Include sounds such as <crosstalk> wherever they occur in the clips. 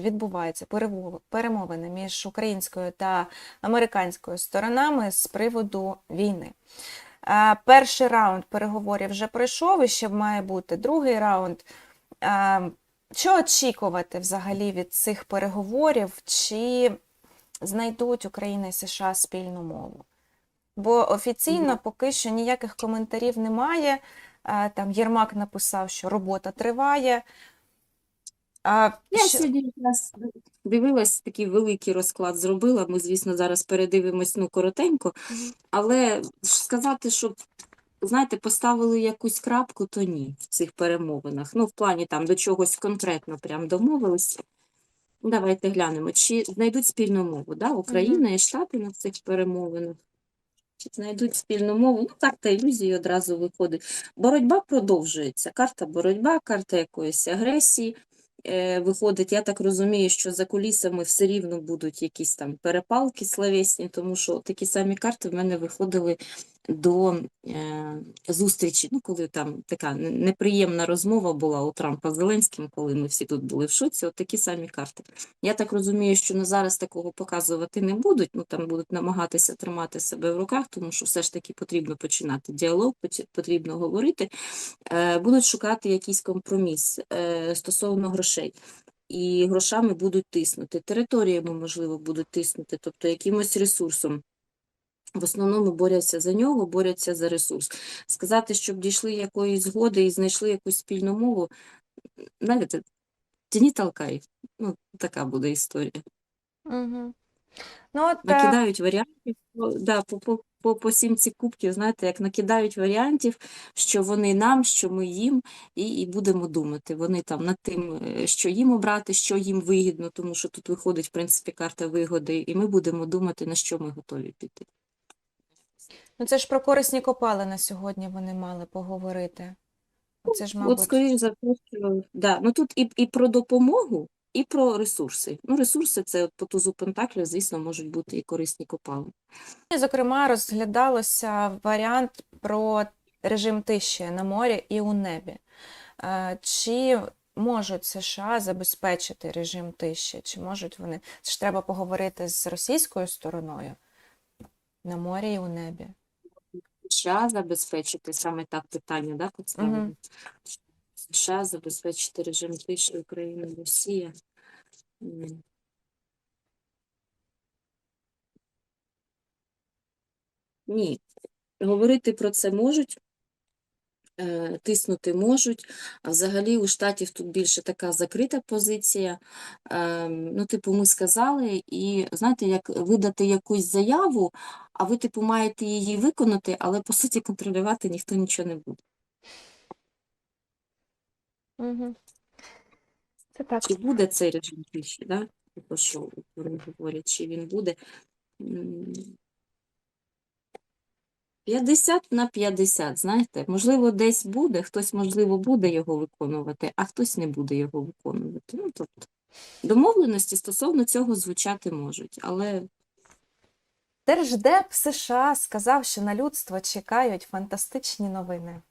відбуваються перемовини між українською та американською сторонами з приводу війни. Е, Перший раунд переговорів вже пройшов, і ще має бути другий раунд. Е, Що очікувати взагалі від цих переговорів? Чи знайдуть Україна і США спільну мову? Бо офіційно поки що ніяких коментарів немає. Е, Там Єрмак написав, що робота триває. А Я що- сьогодні якраз дивилась, такий великий розклад зробила. Ми, звісно, зараз передивимось ну, коротенько, Мгм. але сказати, щоб, знаєте, поставили якусь крапку, то ні в цих перемовинах. Ну, в плані там до чогось конкретно прям домовились. Давайте глянемо, чи знайдуть спільну мову, да? Україна і Штати на цих перемовинах. Чи знайдуть спільну мову? Ну, карта ілюзії одразу виходить. Боротьба продовжується. Карта боротьба, карта якоїсь агресії. Е, виходить, я так розумію, що за кулісами все рівно будуть якісь там перепалки словесні, тому що такі самі карти в мене виходили до е, зустрічі, ну, коли там така неприємна розмова була у Трампа Зеленським, коли ми всі тут були в шоці, от такі самі карти. Я так розумію, що на зараз такого показувати не будуть, ну там будуть намагатися тримати себе в руках, тому що все ж таки потрібно починати діалог, потрібно говорити. Е, Будуть шукати якийсь компроміс е, стосовно грошей. І грошами будуть тиснути, територіями, можливо, будуть тиснути, тобто якимось ресурсом. В основному борються за нього, борються за ресурс. Сказати, щоб дійшли якоїсь згоди і знайшли якусь спільну мову, знаєте, тяні толкай. Ну, така буде історія. Мгм. Ну, от, е, Накидають варіантів, да, по, по, по, по сімці кубків, знаєте, як накидають варіантів, що вони нам, що ми їм, і, і будемо думати. Вони там над тим, е, що їм обрати, що їм вигідно, тому що тут виходить, в принципі, карта вигоди, і ми будемо думати, на що ми готові піти. Ну це ж про корисні копалини сьогодні вони мали поговорити. Це ж, От, скоріш за те, що да. ну тут і, і про допомогу, і про ресурси. Ну, ресурси це от по тузу Пентаклів, звісно, можуть бути і корисні копалини. зокрема, розглядалося варіант про режим тиші на морі і у небі. Е, Чи можуть США забезпечити режим тиші? Чи можуть вони? Це ж треба поговорити з російською стороною на морі і у небі. США забезпечити саме так питання, да, поставили? Угу. США забезпечити режим тиші Україна, Росія. Ні, говорити про це можуть, тиснути можуть, а взагалі у штатів тут більше така закрита позиція. Ем, Ну, типу, ми сказали, і знаєте, як видати якусь заяву, а ви, типу, маєте її виконати, але по суті контролювати ніхто нічого не буде. Угу. Це так. Чи буде цей режим тиші, да? Типу, що вони говорять, чи він буде. М, 50 на 50, знаєте, можливо, десь буде, хтось, можливо, буде його виконувати, а хтось не буде його виконувати. Ну, тобто, домовленості стосовно цього звучати можуть, але Держдеп США сказав, що на людство чекають фантастичні новини.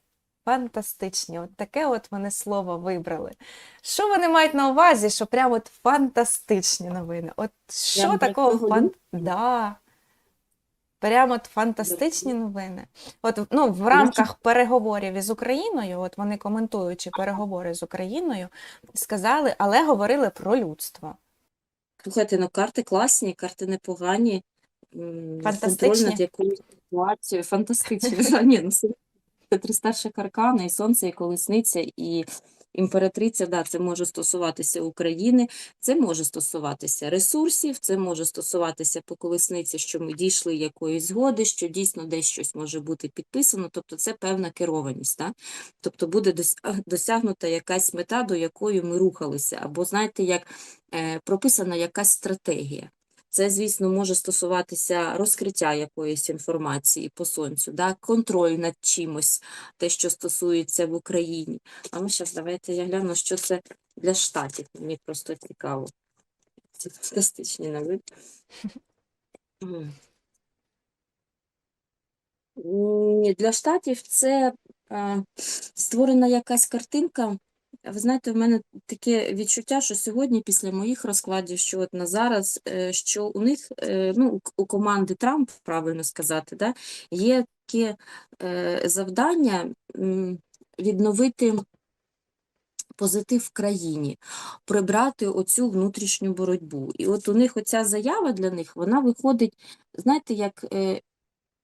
Фантастичні, от таке от вони слово вибрали. Що вони мають на увазі, що прямо от фантастичні новини? От що Прям про такого фан... Да. Прямо от фантастичні новини. От ну, в рамках переговорів із Україною, от вони коментуючи переговори з Україною, сказали, але говорили про людство. слухайте, ну карти класні, карти непогані. Контроль Фантастичні? над якоюсь ситуацією. Фантастичні. <laughs> Ні, ну, це три старших аркани, і сонце, і колесниця, і імператриця, да, це може стосуватися України, це може стосуватися ресурсів, це може стосуватися по колесниці, що ми дійшли якоїсь згоди, що дійсно десь щось може бути підписано, тобто це певна керованість, да? тобто буде досягнута якась мета, до якої ми рухалися, або знаєте, як е, прописана якась стратегія. Це, звісно, може стосуватися розкриття якоїсь інформації по сонцю, да? контроль над чимось, те, що стосується в Україні. А ну, зараз давайте я гляну, що це для штатів. Мені просто цікаво. Це фантастичні новини. Для штатів це е, створена якась картинка Ви знаєте, в мене таке відчуття, що сьогодні, після моїх розкладів, що от на зараз, е, що у них, е, ну, у команди Трамп, правильно сказати, да, є таке е, завдання відновити позитив в країні, прибрати оцю внутрішню боротьбу. І от у них оця заява для них, вона виходить, знаєте, як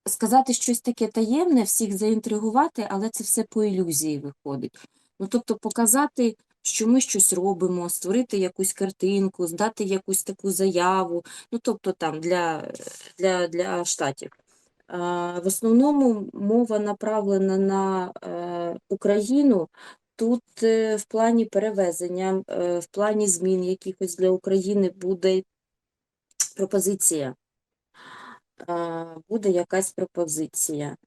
сказати щось таке таємне, всіх заінтригувати, але це все по ілюзії виходить. Ну, тобто показати, що ми щось робимо, створити якусь картинку, здати якусь таку заяву, ну, тобто там для, для, для штатів. В основному мова направлена на е, Україну. Тут е, в плані перевезення, е, в плані змін якихось для України буде пропозиція. Е, Буде якась пропозиція.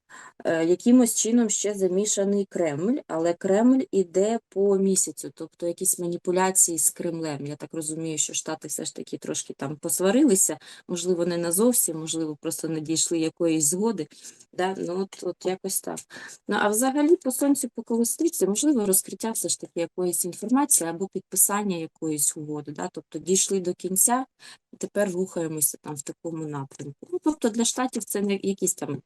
Е, Якимось чином ще замішаний Кремль, але Кремль іде по місяцю, тобто якісь маніпуляції з Кремлем. Я так розумію, що Штати все ж таки трошки там посварилися, можливо, не назовсім, можливо, просто не дійшли якоїсь згоди. Да? Ну, от, от якось так. Ну, а взагалі по сонцю по колесниці, можливо, розкриття все ж таки якоїсь інформації або підписання якоїсь угоди. Да? Тобто дійшли до кінця, тепер рухаємося там в такому напрямку. Ну, тобто для штатів це не якісь там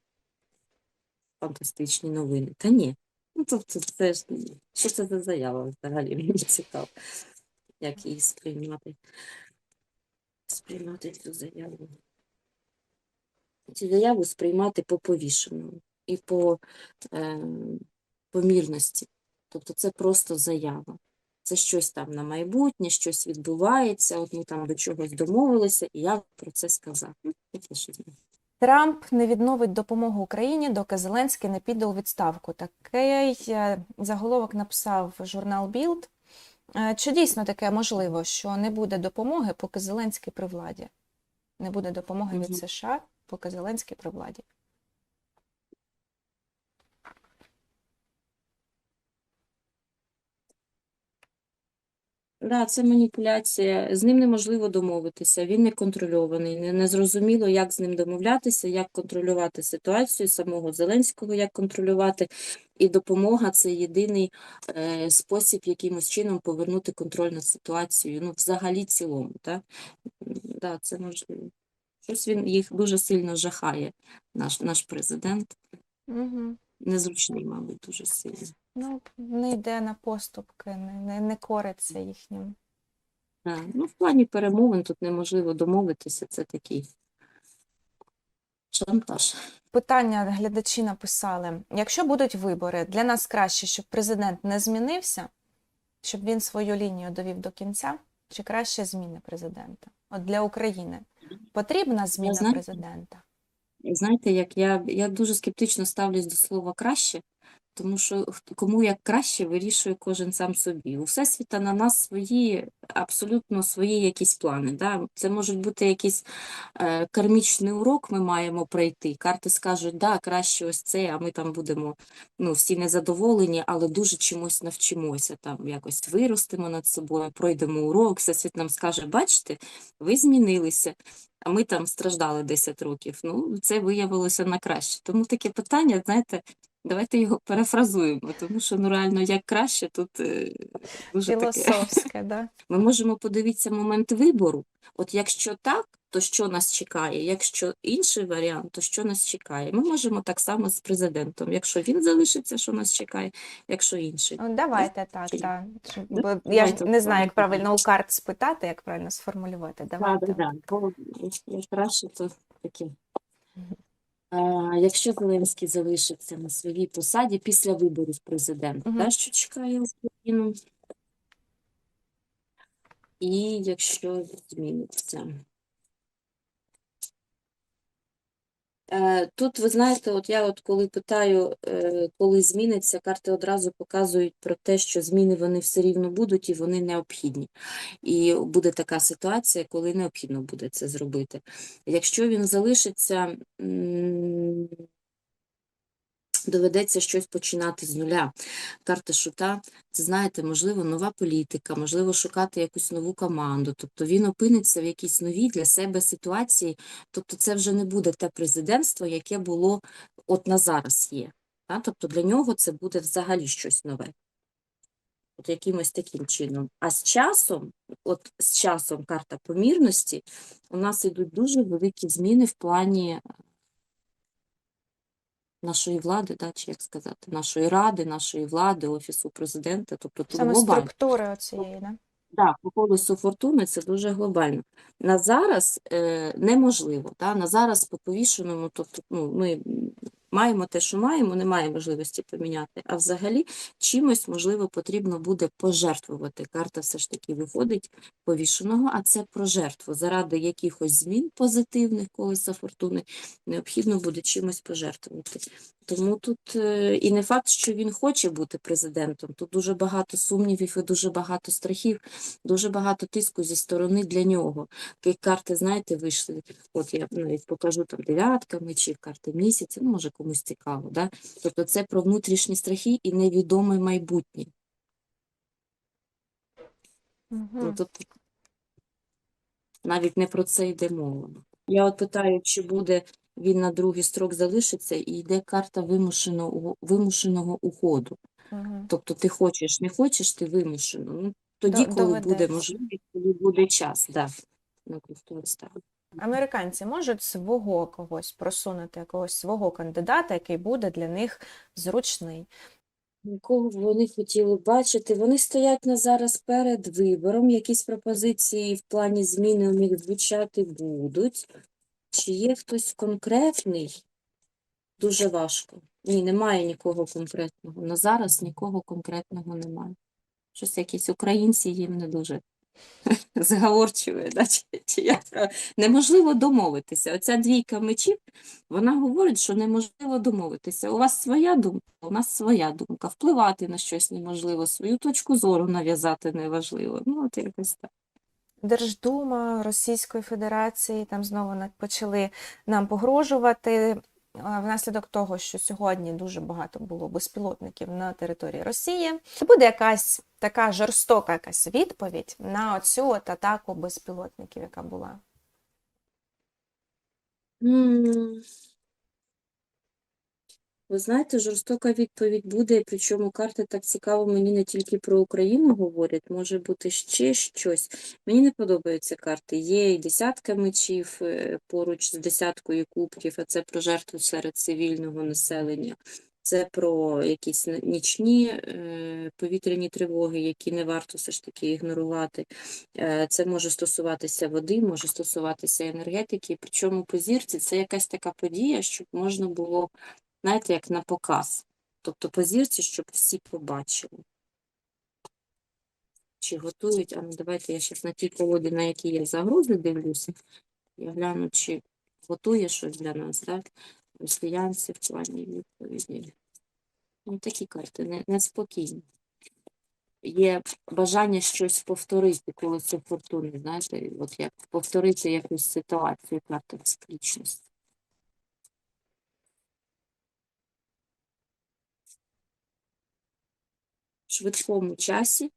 фантастичні новини. Та ні. Ну, тобто, це ж що це за заява взагалі? Мені цікаво, як її сприймати. Сприймати цю заяву. Цю заяву сприймати по повішеному і по е, помірності. Тобто це просто заява. Це щось там на майбутнє, щось відбувається, от ми там до чогось домовилися, і я про це сказав. Ну. Трамп не відновить допомогу Україні, доки Зеленський не піде у відставку. Такий е, заголовок написав журнал Білд. Е, Чи дійсно таке можливо, що не буде допомоги, поки Зеленський при владі? Не буде допомоги від США, поки Зеленський при владі. Да, це маніпуляція. З ним неможливо домовитися. Він не контрольований. Не, не зрозуміло, як з ним домовлятися, як контролювати ситуацію самого Зеленського, як контролювати. І допомога це єдиний е, спосіб якимось чином повернути контроль над ситуацією. Ну, взагалі цілому. Так? Да, це можливо. Щось він їх дуже сильно жахає, наш, наш президент. Угу. Незручний, мабуть, дуже сильно. Ну, не йде на поступки, не, не, не кориться їхнім. Да. Ну, в плані перемовин тут неможливо домовитися, це такий шантаж. Питання глядачі написали: якщо будуть вибори, для нас краще, щоб президент не змінився, щоб він свою лінію довів до кінця, чи краще зміни президента? От для України потрібна зміна президента? Знаєте, як я, я дуже скептично ставлюсь до слова краще, тому що кому як краще вирішує кожен сам собі. У Всесвіта на нас свої, абсолютно свої якісь плани. Да? Це можуть бути якийсь е, кармічний урок, ми маємо пройти. Карти скажуть, да, краще ось це, а ми там будемо ну, всі незадоволені, але дуже чимось навчимося, там якось виростемо над собою, пройдемо урок, Всесвіт нам скаже, бачите, ви змінилися. А ми там страждали 10 років. Ну, це виявилося на краще. Тому таке питання, знаєте, давайте його перефразуємо, тому що ну реально як краще тут е, дуже таке. Філософське, да? <laughs> Ми можемо подивитися момент вибору. От якщо так, то що нас чекає? Якщо інший варіант, то що нас чекає? Ми можемо так само з президентом. Якщо він залишиться, що нас чекає, якщо інший. Ну, давайте так, так. Да? Бо я ж Давайте не знаю, як правильно у карт спитати, як правильно сформулювати. Давайте. Так, так, бо краще, то таке. Якщо Зеленський залишиться на своїй посаді після виборів президента, угу. та, що чекає Україну? І якщо зміниться. Е, Тут, ви знаєте, от я от коли питаю, е, коли зміниться, карти одразу показують про те, що зміни вони все рівно будуть і вони необхідні. І буде така ситуація, коли необхідно буде це зробити. Якщо він залишиться, доведеться щось починати з нуля. Карта шута, це знаєте, можливо, нова політика, можливо, шукати якусь нову команду. Тобто він опиниться в якійсь новій для себе ситуації. Тобто це вже не буде те президентство, яке було от на зараз є. Та? Тобто для нього це буде взагалі щось нове. От якимось таким чином. А з часом, от з часом карта помірності, у нас йдуть дуже великі зміни в плані нашої влади, да, чи як сказати, нашої ради, нашої влади, офісу президента. Тобто тут Саме глобально. структури оцієї, да? Так, по колесу фортуни це дуже глобально. На зараз е, неможливо. Та? На зараз по повішеному, тобто ну, ми маємо те, що маємо, немає можливості поміняти. А взагалі чимось, можливо, потрібно буде пожертвувати. Карта все ж таки виходить повішеного, а це про жертву. Заради якихось змін позитивних колеса фортуни необхідно буде чимось пожертвувати. Тому тут е, і не факт, що він хоче бути президентом. Тут дуже багато сумнівів і дуже багато страхів, дуже багато тиску зі сторони для нього. Як карти, знаєте, вийшли. От я навіть покажу там дев'ятками чи карти місяця, ну може комусь цікаво. Да? Тобто це про внутрішні страхи і невідоме майбутнє. Угу. тут навіть не про це йде мова. Я от питаю, чи буде він на другий строк залишиться, і йде карта вимушеного, вимушеного уходу. Угу. Тобто ти хочеш, не хочеш, ти вимушено. Ну, тоді, До- коли буде доведеться. можливість, коли буде час. Да. Американці можуть свого когось просунути, якогось свого кандидата, який буде для них зручний. Кого б вони хотіли бачити? Вони стоять на зараз перед вибором. Якісь пропозиції в плані зміни у них звучати будуть. Чи є хтось конкретний? Дуже важко. Ні, немає нікого конкретного. На зараз нікого конкретного немає. Щось якісь українці їм не дуже <laughs> заговорчиві, да? чи, чи правильно? неможливо домовитися. Оця двійка мечів, вона говорить, що неможливо домовитися. У вас своя думка, у нас своя думка. Впливати на щось неможливо, свою точку зору нав'язати неважливо. Ну, от якось так. Держдума Російської Федерації там знову почали нам погрожувати внаслідок того, що сьогодні дуже багато було безпілотників на території Росії. Це буде якась така жорстока якась відповідь на оцю от атаку безпілотників, яка була. Ви знаєте, жорстока відповідь буде, причому карти так цікаво мені не тільки про Україну говорять, може бути ще щось. Мені не подобаються карти. Є і десятка мечів е, поруч з десяткою кубків, а це про жертву серед цивільного населення. Це про якісь нічні е, повітряні тривоги, які не варто все ж таки ігнорувати. Е, Це може стосуватися води, може стосуватися енергетики. Причому по зірці це якась така подія, щоб можна було, знаєте, як на показ. Тобто по щоб всі побачили. Чи готують, а ну давайте я зараз на тій колоді, на якій я загрози дивлюся. Я гляну, чи готує щось для нас, так? Росіянці в плані відповіді. Ну, такі карти неспокійні. Є бажання щось повторити, коли це фортуни, знаєте, от як повторити якусь ситуацію, карта циклічності. Швидкому часі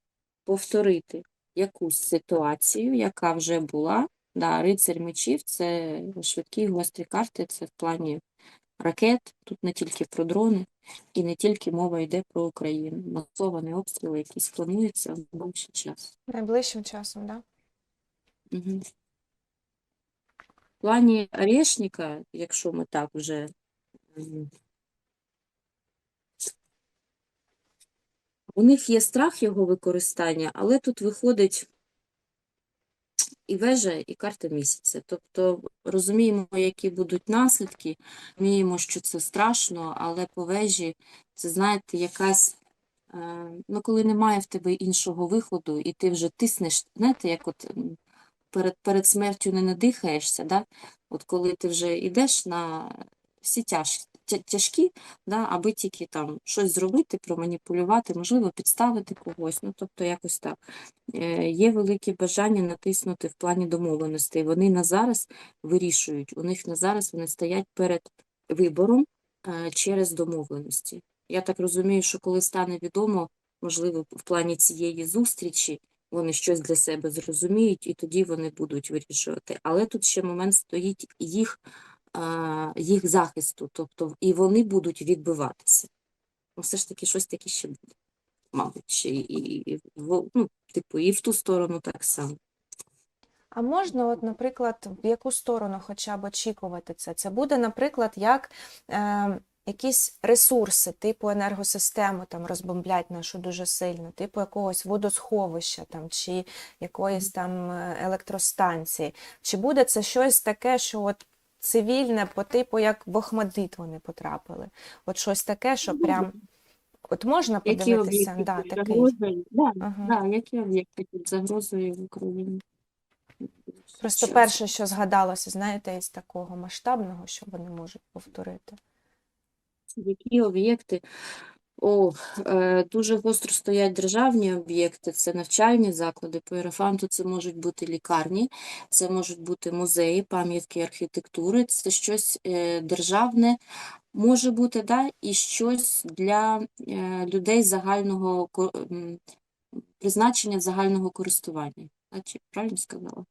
повторити якусь ситуацію, яка вже була. Да, рицарь мечів це швидкі гострі карти, це в плані ракет, тут не тільки про дрони, і не тільки мова йде про Україну. Масовані обстріли, якісь плануються в найближчий час. Найближчим часом, да? Угу. В плані Орешника, якщо ми так вже у них є страх його використання, але тут виходить і вежа, і карта місяця. Тобто розуміємо, які будуть наслідки, розуміємо, що це страшно, але по вежі це, знаєте, якась, е, ну, коли немає в тебе іншого виходу, і ти вже тиснеш, знаєте, як от перед, перед смертю не надихаєшся, да? от коли ти вже йдеш на всі тяж, тя- тяжкі, да? аби тільки там щось зробити, проманіпулювати, можливо, підставити когось, ну, тобто якось так е, є велике бажання натиснути в плані домовленостей. Вони на зараз вирішують. У них на зараз вони стоять перед вибором е, через домовленості. Я так розумію, що коли стане відомо, можливо, в плані цієї зустрічі вони щось для себе зрозуміють, і тоді вони будуть вирішувати. Але тут ще момент стоїть їх, їх захисту, тобто і вони будуть відбиватися. Ну, все ж таки, щось таке ще буде. мабуть, і, і ну, типу, і в ту сторону так само. А можна, от, наприклад, в яку сторону хоча б очікувати це? Це буде, наприклад, як е, якісь ресурси, типу енергосистему там розбомблять нашу дуже сильно, типу якогось водосховища там, чи якоїсь там е, електростанції. Чи буде це щось таке, що от цивільне по типу, як в Охмадит вони потрапили? От щось таке, що прям от можна Які подивитися, об'єкти да, під такий. загрозою? Да, Ага. да, які об'єкти під загрозою в Україні? Просто Щас. перше, що згадалося, знаєте, із такого масштабного, що вони можуть повторити. Які об'єкти? О, е, дуже гостро стоять державні об'єкти, це навчальні заклади. По Єрофанту це можуть бути лікарні, це можуть бути музеї, пам'ятки архітектури, це щось е, державне, може бути, да, і щось для е, людей загального призначення загального користування. Правильно сказала?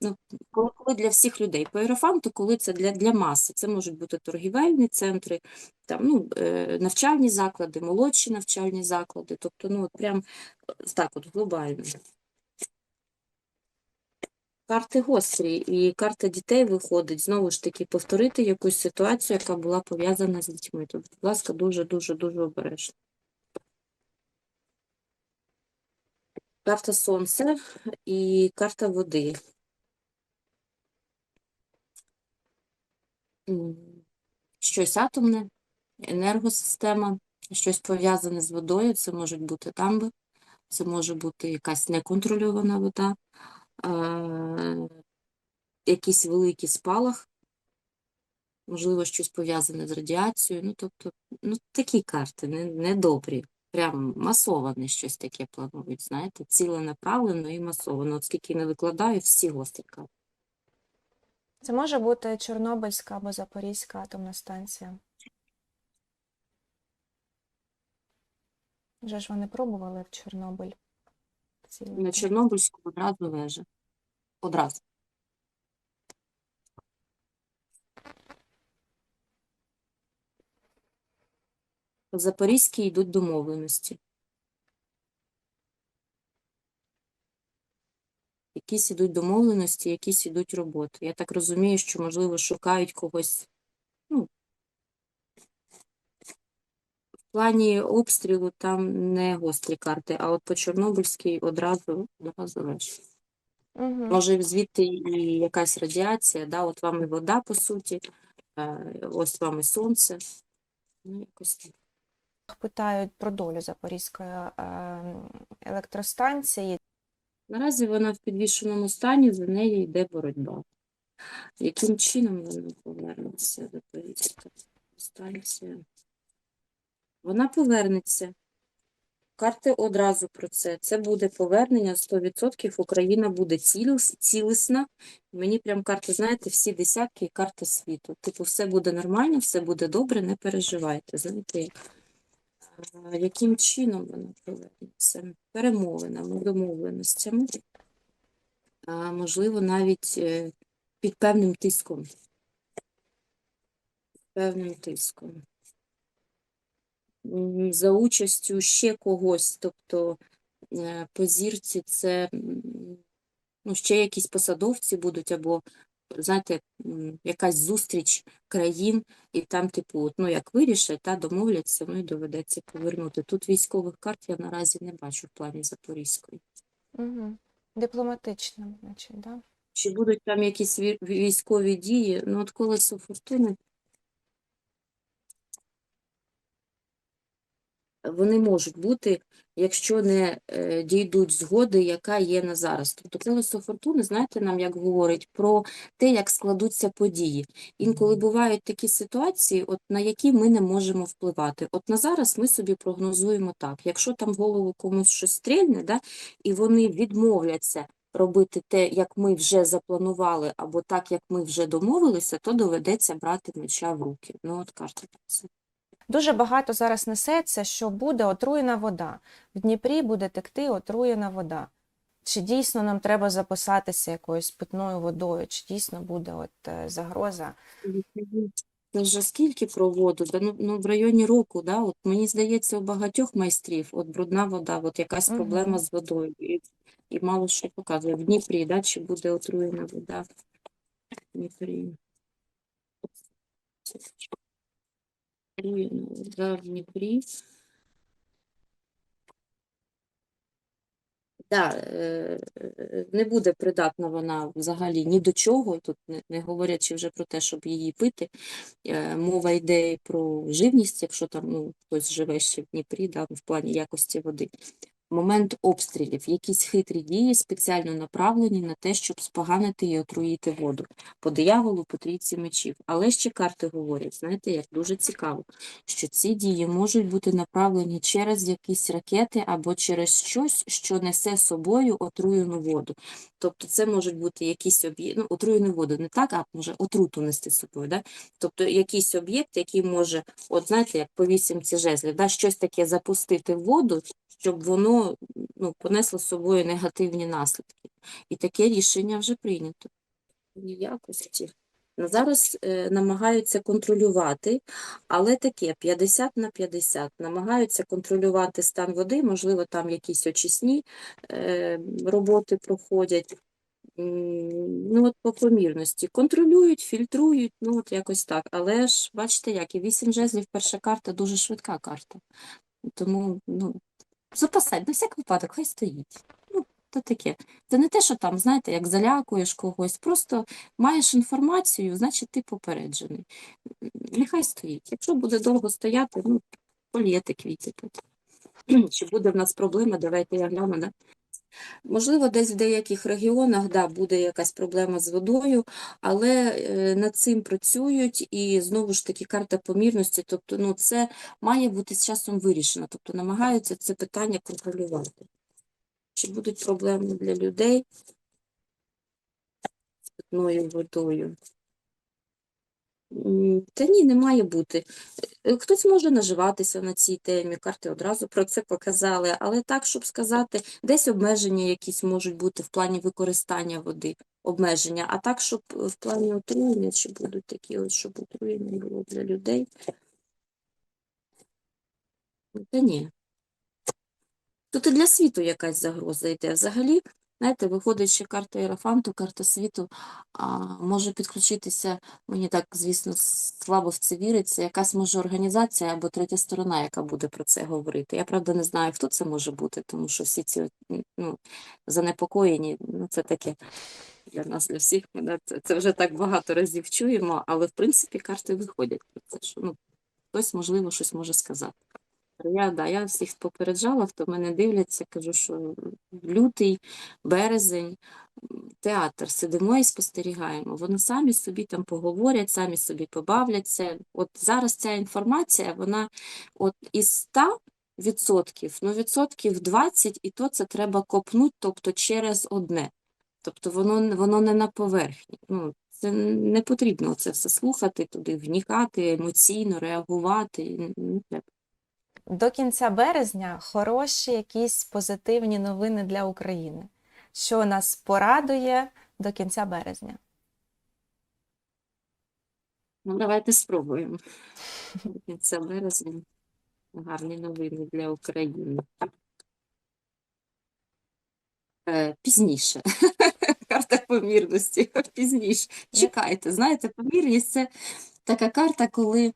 Ну, коли, коли для всіх людей. По Єрофанту, коли це для, для маси. Це можуть бути торгівельні центри, там, ну, е, навчальні заклади, молодші навчальні заклади. Тобто, ну, от прям е, так от глобально. Карти гострі, і карта дітей виходить, знову ж таки, повторити якусь ситуацію, яка була пов'язана з дітьми. Тобто, будь ласка, дуже-дуже-дуже обережно. Карта сонця і карта води. Щось атомне, енергосистема, щось пов'язане з водою, це можуть бути дамби, це може бути якась неконтрольована вода, е, якийсь великий спалах, можливо, щось пов'язане з радіацією. Ну, тобто, ну, такі карти, не, не добрі. Прям масоване щось таке планують, знаєте, ціленаправлено і масовано. От скільки не викладаю, всі гострі карти. Це може бути Чорнобильська або Запорізька атомна станція. Вже ж вони пробували в Чорнобиль. На. Чорнобильську одразу вежа. Одразу. По Запорізькій йдуть домовленості. Якісь ідуть домовленості, якісь ідуть роботи. Я так розумію, що, можливо, шукають когось. Ну, в плані обстрілу там не гострі карти, а от по Чорнобильській одразу, одразу вежа. Мгм. Може, звідти і якась радіація, да? от вам і вода, по суті, е, ось вам і сонце. Ну, якось так. Питають про долю Запорізької е, електростанції. Наразі вона в підвішеному стані, за нею йде боротьба. Яким чином вона повернеться, Запорізька станція? Вона повернеться. Карти одразу про це. Це буде повернення 100%. Україна буде цілісна. Мені прям карти, знаєте, всі десятки і карти світу. Типу, все буде нормально, все буде добре, не переживайте. Знаєте, яким чином вона повернеться? Перемовинами, домовленостями. Можливо, навіть е, під певним тиском. Певним тиском. За участю ще когось, тобто е, по зірці це ну, ще якісь посадовці будуть, або, знаєте, якась зустріч країн, і там, типу, от, ну, як вирішать, та, домовляться, ну і доведеться повернути. Тут військових карт я наразі не бачу в плані Запорізької. Угу. Дипломатично, значить, да? Чи будуть там якісь військові дії? Ну, от колесо фортуни. Вони можуть бути, якщо не е, дійдуть згоди, яка є на зараз. Тобто колесо фортуни, знаєте, нам як говорить про те, як складуться події. Інколи бувають такі ситуації, от на які ми не можемо впливати. От на зараз ми собі прогнозуємо так: якщо там в голову комусь щось стрільне, да, і вони відмовляться робити те, як ми вже запланували, або так, як ми вже домовилися, то доведеться брати меча в руки. Ну, от карта це. Дуже багато зараз несеться, що буде отруєна вода. В Дніпрі буде текти отруєна вода. Чи дійсно нам треба запасатися якоюсь питною водою, чи дійсно буде от е, загроза? Це вже скільки про воду? Да, ну, ну, в районі року, да? От мені здається, у багатьох майстрів от брудна вода, от якась проблема з водою. І, і мало що показує. В Дніпрі, да? чи буде отруєна вода в Дніпрі. В Дніпрі. Да, е, не буде придатна вона взагалі ні до чого, тут не, не говорячи вже про те, щоб її пити. Е, Мова йде про живність, якщо там ну, хтось живе ще в Дніпрі, да, в плані якості води. Момент обстрілів, якісь хитрі дії спеціально направлені на те, щоб споганити і отруїти воду. По дияволу, по трійці мечів. Але ще карти говорять, знаєте, як дуже цікаво, що ці дії можуть бути направлені через якісь ракети або через щось, що несе собою отруєну воду. Тобто це можуть бути якісь об'єкти, ну, отруєну воду не так, а може отруту нести з собою. Да? Тобто якийсь об'єкт, який може, от знаєте, як по вісімці жезлів, да, щось таке запустити в воду, щоб воно ну, понесло з собою негативні наслідки. І таке рішення вже прийнято. Якості. Зараз е, намагаються контролювати, але таке 50 на 50. Намагаються контролювати стан води, можливо, там якісь очисні е, роботи проходять. Ну, от по помірності. Контролюють, фільтрують, ну от якось так. Але ж бачите, як і 8 жезлів, перша карта дуже швидка карта. Тому, ну, запасай, на всяк випадок, хай стоїть. Ну, то таке. Це не те, що там, знаєте, як залякуєш когось, просто маєш інформацію, значить ти попереджений. Нехай стоїть. Якщо буде довго стояти, ну, полієте квіти. <clears throat> Чи буде в нас проблема, давайте я гляну, да? Можливо, десь в деяких регіонах да, буде якась проблема з водою, але е, над цим працюють і знову ж таки карта помірності, тобто ну, це має бути з часом вирішено, тобто намагаються це питання контролювати. Чи будуть проблеми для людей з питною водою? Та ні, не має бути. Е, Хтось може наживатися на цій темі, карти одразу про це показали, але так, щоб сказати, десь обмеження якісь можуть бути в плані використання води, обмеження, а так, щоб е, в плані отруєння, чи будуть такі, от, щоб отруєння було для людей. Та ні. Тут і для світу якась загроза йде. Взагалі, знаєте, виходить ще карта Єрофанту, карта світу, а, може підключитися, мені так, звісно, слабо в це віриться, якась може організація або третя сторона, яка буде про це говорити. Я, правда, не знаю, хто це може бути, тому що всі ці ну, занепокоєні, ну, це таке для нас, для всіх. Ми, це, це вже так багато разів чуємо, але, в принципі, карти виходять про це, що ну, хтось, можливо, щось може сказати. Я, да, я всіх попереджала, хто мене дивляться, кажу, що лютий, березень, театр, сидимо і спостерігаємо. Вони самі собі там поговорять, самі собі побавляться. От зараз ця інформація, вона от із 100 відсотків, ну відсотків 20, і то це треба копнути, тобто через одне. Тобто воно, воно не на поверхні. Ну, це не потрібно це все слухати, туди вникати, емоційно реагувати. Не треба. До кінця березня хороші якісь позитивні новини для України, що нас порадує до кінця березня. Ну, давайте спробуємо. До кінця березня. Гарні новини для України. Е, Пізніше. <laughs> Карта помірності. Пізніше. Чекайте, знаєте, помірність це така карта, коли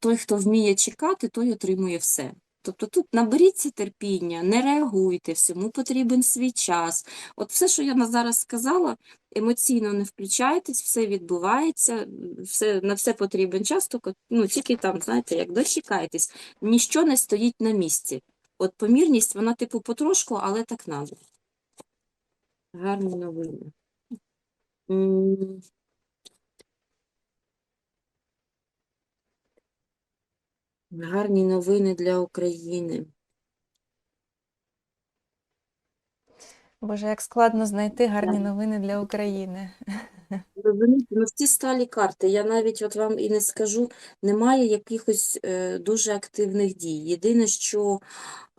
той, хто вміє чекати, той отримує все. Тобто тут наберіться терпіння, не реагуйте, всьому потрібен свій час. От все, що я зараз сказала, емоційно не включайтесь, все відбувається, все, на все потрібен час, тільки, ну, тільки там, знаєте, як дочекайтесь, ніщо не стоїть на місці. От помірність, вона типу потрошку, але так надо. Гарні новини. Гарні новини для України. Боже, як складно знайти гарні новини для України. <laughs> Розумієте, ну ці сталі карти, я навіть от вам і не скажу, немає якихось е, дуже активних дій. Єдине, що,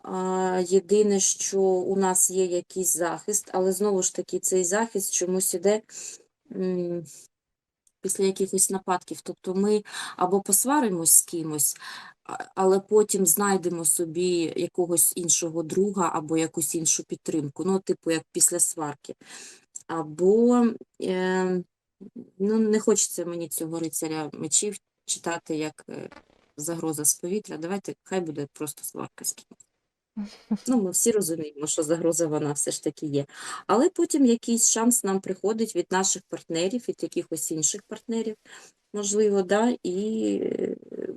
а, єдине, що у нас є якийсь захист, але знову ж таки цей захист чомусь іде м, після якихось нападків. Тобто ми або посваримось з кимось, але потім знайдемо собі якогось іншого друга або якусь іншу підтримку, ну, типу, як після сварки. Або е, ну, не хочеться мені цього рицаря мечів читати як е, загроза з повітря. Давайте хай буде просто сварка з кимось. Ну, ми всі розуміємо, що загроза вона все ж таки є. Але потім якийсь шанс нам приходить від наших партнерів, від якихось інших партнерів, можливо, да, і е,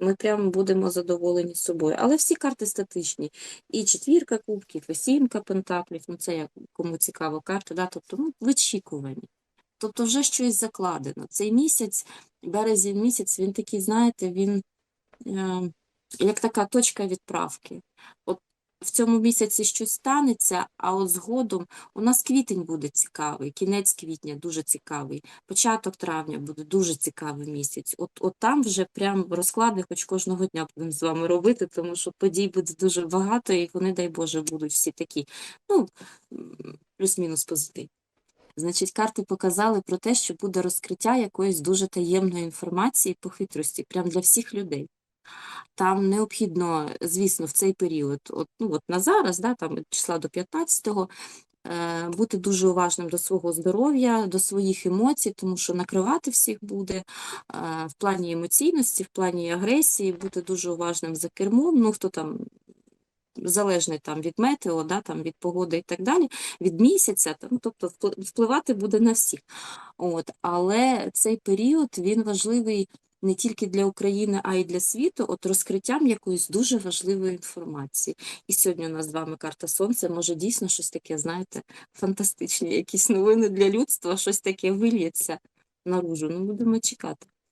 ми прямо будемо задоволені собою. Але всі карти статичні. І четвірка кубків, і сімка пентаклів, ну це як кому цікаво карта, да, тобто ну, в очікуванні. Тобто вже щось закладено. Цей місяць, березень місяць, він такий, знаєте, він е, як така точка відправки. От в цьому місяці щось станеться, а от згодом у нас квітень буде цікавий, кінець квітня дуже цікавий, початок травня буде дуже цікавий місяць. От, от там вже прям розклади хоч кожного дня будемо з вами робити, тому що подій буде дуже багато, і вони, дай Боже, будуть всі такі, ну, плюс-мінус позитивні. Значить, карти показали про те, що буде розкриття якоїсь дуже таємної інформації по хитрості, прям для всіх людей. Там необхідно, звісно, в цей період, от, ну, от на зараз, да, там від числа до 15-го, е, бути дуже уважним до свого здоров'я, до своїх емоцій, тому що накривати всіх буде е, в плані емоційності, в плані агресії, бути дуже уважним за кермом. Ну, хто там залежний там від метео, да, там від погоди і так далі, від місяця, там, тобто впливати буде на всіх. От, але цей період він важливий не тільки для України, а й для світу, от розкриттям якоїсь дуже важливої інформації. І сьогодні у нас з вами карта Сонця, може дійсно щось таке, знаєте, фантастичні, якісь новини для людства, щось таке вильється наружу. Ну, будемо чекати.